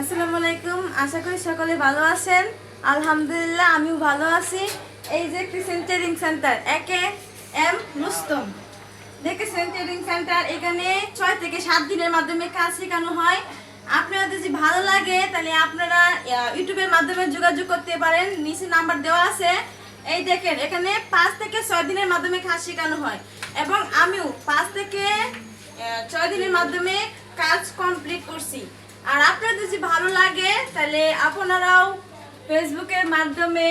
আসসালামু আলাইকুম। আশা করি সকলে ভালো আছেন। আলহামদুলিল্লাহ, আমিও ভালো আছি। এই যে একটি centering centre A K M Rustam দেখেছেন ট্রেনিং সেন্টার এখানে ছয় থেকে সাত দিনের মাধ্যমে কাজ শেখানো হয়। আপনাদের যদি ভালো লাগে, তাহলে আপনারা ইউটিউবের মাধ্যমে যোগাযোগ করতে পারেন। নিচে নাম্বার দেওয়া আছে। এই দেখেন, এখানে পাঁচ থেকে ছয় দিনের মাধ্যমে কাজ শেখানো হয়। এবং আমিও পাঁচ থেকে ছয় দিনের মাধ্যমে কাজ কমপ্লিট করছি। আর আপনাদের যদি ভালো লাগে, তাহলে আপনারাও ফেসবুকের মাধ্যমে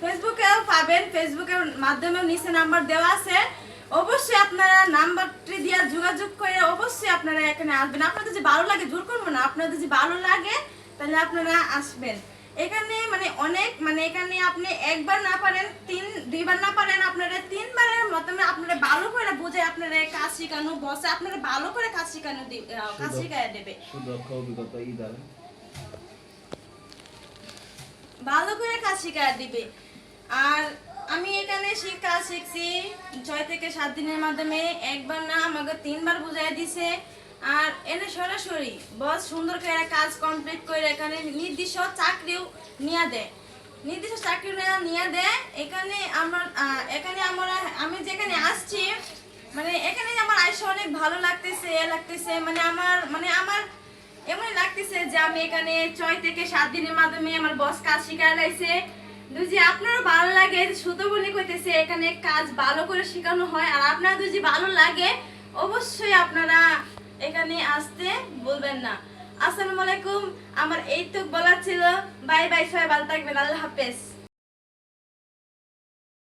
ফেসবুকেও পাবেন। ফেসবুকের মাধ্যমেও নিচে নাম্বার দেওয়া আছে। অবশ্যই আপনারা নাম্বারটি দিয়ে যোগাযোগ করে অবশ্যই আপনারা এখানে আসবেন। আপনাদের যদি ভালো লাগে জোর করব না, আপনাদের যদি ভালো লাগে, তাহলে আপনারা আসবেন। এখানে মানে অনেক মানে এখানে আপনি একবার না পারেন, তিন, দুইবার না পারেন, আপনারা তিনবারের মাধ্যমে আপনারা ভালো করে বুঝে আপনারা কাজ শেখানো বসে আপনারা ভালো করে কাজ শেখানো কাজ শেখায় দেবে। সুদক্ষ অভিজ্ঞতা ইদার। ভালো করে কাজ শেখায় দিবে। আর আমি এখানে শিখ কাজ শিখছি ছয় থেকে সাত দিনের মাধ্যমে। একবার না আমাকে তিনবার বুঝাই দিছে। আর এনে সরাসরি বস সুন্দর করে কাজ কমপ্লিট করে এখানে নির্দিষ্ট চাকরিও নিয়ে দেয় নির্দিষ্ট চাকরি নিয়ে দেয় এখানে আমার এখানে আমরা আমি যেখানে মানে এখানে আমার আইসা অনেক ভালো লাগতেছে লাগতেছে মানে আমার মানে আমার এমনই লাগতেছে যে আমি এখানে ছয় থেকে সাত দিনের মাধ্যমে আমার বস কাজ শিখায় লাইছে। যদি আপনারও ভালো লাগে, সুতো বলি কইতেছে এখানে কাজ ভালো করে শেখানো হয়, আর আপনার যদি ভালো লাগে, অবশ্যই আপনারা এখানে আসতে বলবেন না। আসসালামু আলাইকুম, আমার এই তো বলার ছিল, বাই বাই, সবাই ভালো থাকবেন, আল্লাহ হাফেজ।